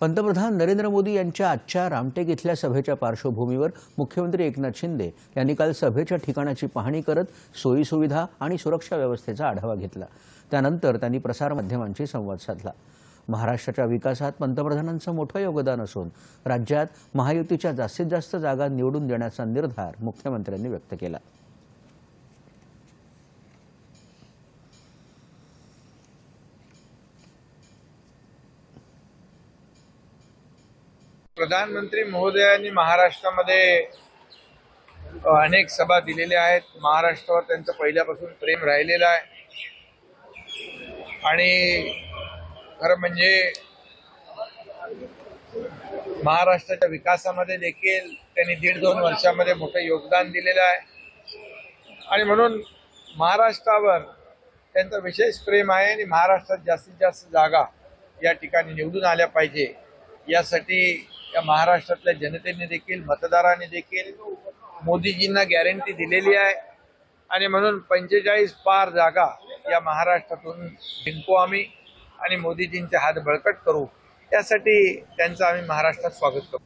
पंतप्रधान नरेंद्र मोदी यांच्या आजच्या रामटेक इथल्या सभेच्या पार्श्वभूमीवर मुख्यमंत्री एकनाथ शिंदे यांनी काल सभेच्या ठिकाणाची पाहणी करत सोयीसुविधा आणि सुरक्षा व्यवस्थेचा आढावा घेतला. त्यानंतर त्यांनी प्रसारमाध्यमांशी संवाद साधला. महाराष्ट्राच्या विकासात पंतप्रधानांचं मोठं योगदान असून राज्यात महायुतीच्या जास्तीत जास्त जागा निवडून देण्याचा निर्धार मुख्यमंत्र्यांनी व्यक्त केला. प्रधानमंत्री महोदयांनी महाराष्ट्रामध्ये अनेक सभा दिलेल्या आहेत. महाराष्ट्रावर त्यांचं पहिल्यापासून प्रेम राहिलेलं आहे. आणि खरं म्हणजे महाराष्ट्राच्या विकासामध्ये देखील त्यांनी दीड दोन वर्षामध्ये मोठं योगदान दिलेलं आहे. आणि म्हणून महाराष्ट्रावर त्यांचं विशेष प्रेम आहे आणि महाराष्ट्रात जास्तीत जास्त जागा या ठिकाणी निवडून आल्या पाहिजे. यासाठी या महाराष्ट्रातल्या जनतेने देखील मतदाराने देखील मोदीजींना गॅरंटी दिलेली आहे. आणि म्हणून पंचेचाळीस पार जागा या महाराष्ट्रातून जिंकू आम्ही आणि मोदीजींचे हात बळकट करू. त्यासाठी त्यांचं आम्ही महाराष्ट्रात स्वागत करू